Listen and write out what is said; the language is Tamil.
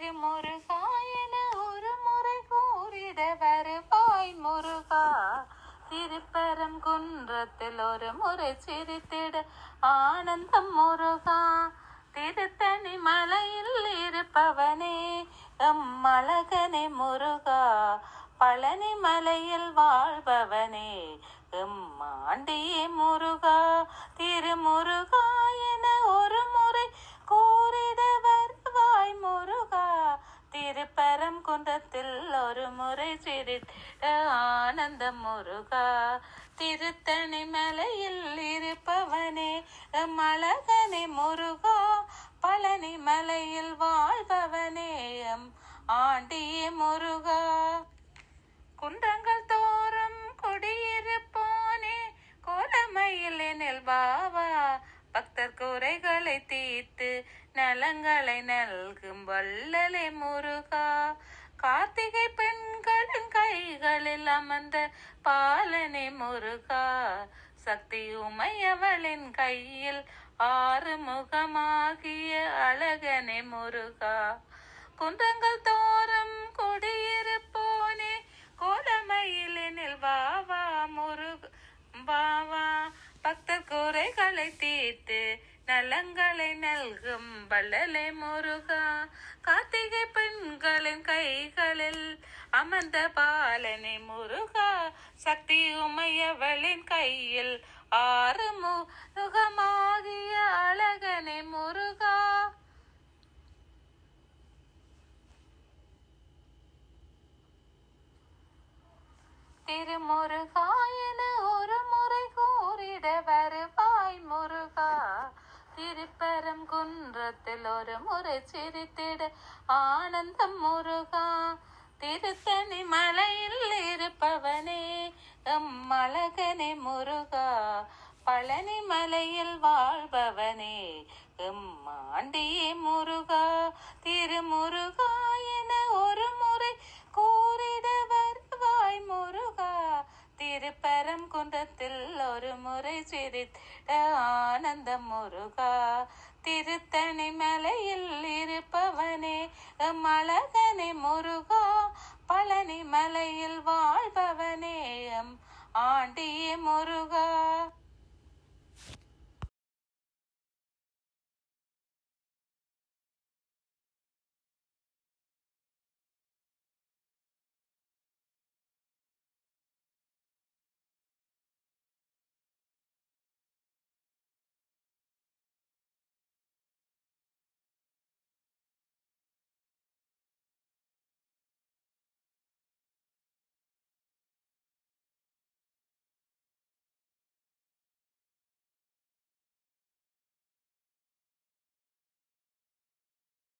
திருமுருகா என ஒரு முறை கூறிட வருவாய் முருகா. திருப்பரம் குன்றத்தில் ஒரு முறை சிரித்திட ஆனந்தம் முருகா. திருத்தணி மலையில் இருப்பவனே எம் எம்மழகனே முருகா. பழனி மலையில் வாழ்பவனே எம் ஆண்டியே முருகா. திருமுருகா சிரித்த ஆனந்தம் முருகா திருத்தணி மலையில் இருப்பவனே மலகனே முருகா பழனி மலையில் வாழ்பவனே எம் ஆண்டியே முருகா. குன்றங்கள் தோறும் குடியிருப்போனே கோலமயிலினில் பாவா பக்தர் குறைகளை தீர்த்து நலங்களை நல்கும் வள்ளலே முருகா. கார்த்திகை பெண்களின் கைகளில் அமர்ந்த பாலனை முருகா. சக்தி உமையவளின் கையில் ஆறு முகமாகிய அழகனை முருகா. குன்றங்கள் தோறும் குடியிருப்போனே கோலமயிலினில் வாவா முருக வாவா பக்தர் குறைகளை தீர்த்து நலங்களை நல்கும் வள்ளலை முருகா. அமர்ந்த பாலனை முருகா சக்தி உமையவளின் கையில் ஆறு முருகமாகிய அழகனை முருகா. திருமுருகா என ஒரு முறை கூறிட வருவாய் முருகா. திருப்பரம் குன்றத்தில் ஒரு முறை சிரித்திட ஆனந்தம் முருகா. திருத்தணி மலையில் இருப்பவனே எம்மழகனே முருகா. பழனி மலையில் வாழ்பவனே எம்மாண்டியே முருகா. திருமுருகா என ஒரு முறை கூறிட வருவாய் முருகா. திருப்பரம் குன்றத்தில் ஒரு முறை சிரித்த ஆனந்த முருகா. திருத்தணி மலையில் இருப்பவனே மலகனே முருகா. மலையில் வாழ்பவனேயம். ஆண்டியே முருகா